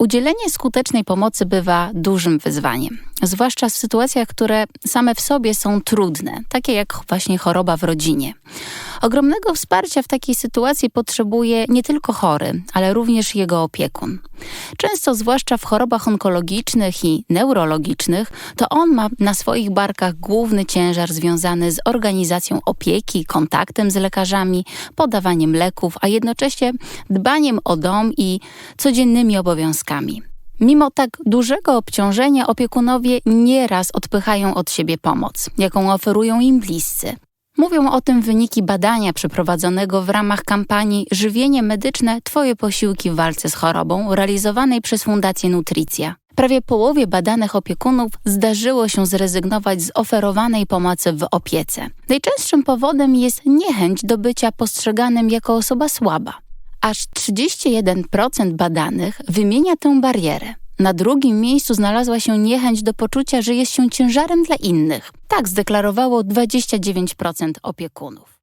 Udzielenie skutecznej pomocy bywa dużym wyzwaniem, zwłaszcza w sytuacjach, które same w sobie są trudne, takie jak właśnie choroba w rodzinie. Ogromnego wsparcia w takiej sytuacji potrzebuje nie tylko chory, ale również jego opiekun. Często, zwłaszcza w chorobach onkologicznych i neurologicznych, to on ma na swoich barkach główny ciężar związany z organizacją opieki, kontaktem z lekarzami, podawaniem leków, a jednocześnie dbaniem o dom i codziennymi obowiązkami. Mimo tak dużego obciążenia opiekunowie nieraz odpychają od siebie pomoc, jaką oferują im bliscy. Mówią o tym wyniki badania przeprowadzonego w ramach kampanii Żywienie medyczne Twoje posiłki w walce z chorobą, realizowanej przez Fundację Nutricja. Prawie połowie badanych opiekunów zdarzyło się zrezygnować z oferowanej pomocy w opiece. Najczęstszym powodem jest niechęć do bycia postrzeganym jako osoba słaba. Aż 31% badanych wymienia tę barierę. Na drugim miejscu znalazła się niechęć do poczucia, że jest się ciężarem dla innych. Tak zdeklarowało 29% opiekunów.